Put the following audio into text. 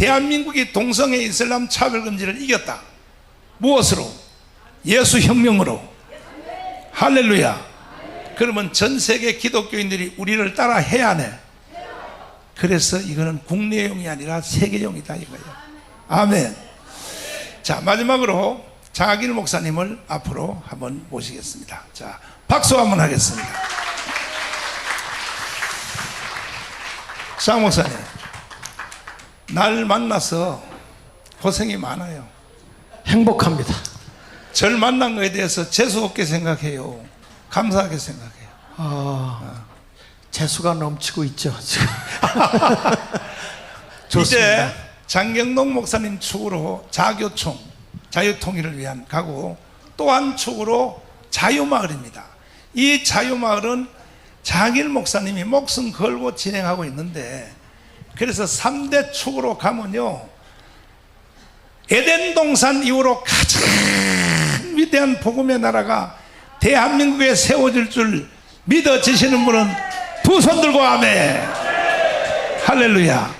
대한민국이 동성애 이슬람 차별금지를 이겼다. 무엇으로? 예수 혁명으로. 할렐루야. 그러면 전 세계 기독교인들이 우리를 따라 해야 하네. 그래서 이거는 국내용이 아니라 세계용이다 이거예요. 아멘. 자, 마지막으로 장학일 목사님을 앞으로 한번 모시겠습니다. 자, 박수 한번 하겠습니다. 장 목사님, 날 만나서 고생이 많아요. 행복합니다. 절 만난 거에 대해서 재수없게 생각해요. 감사하게 생각해요. 아, 재수가 넘치고 있죠. 지금. 이제. 장경동 목사님 축으로 자교총, 자유통일을 위한 가고 또한 축으로 자유마을입니다. 이 자유마을은 장일 목사님이 목숨 걸고 진행하고 있는데 그래서 3대 축으로 가면요. 에덴 동산 이후로 가장 위대한 복음의 나라가 대한민국에 세워질 줄 믿어지시는 분은 두 손 들고 아멘. 할렐루야.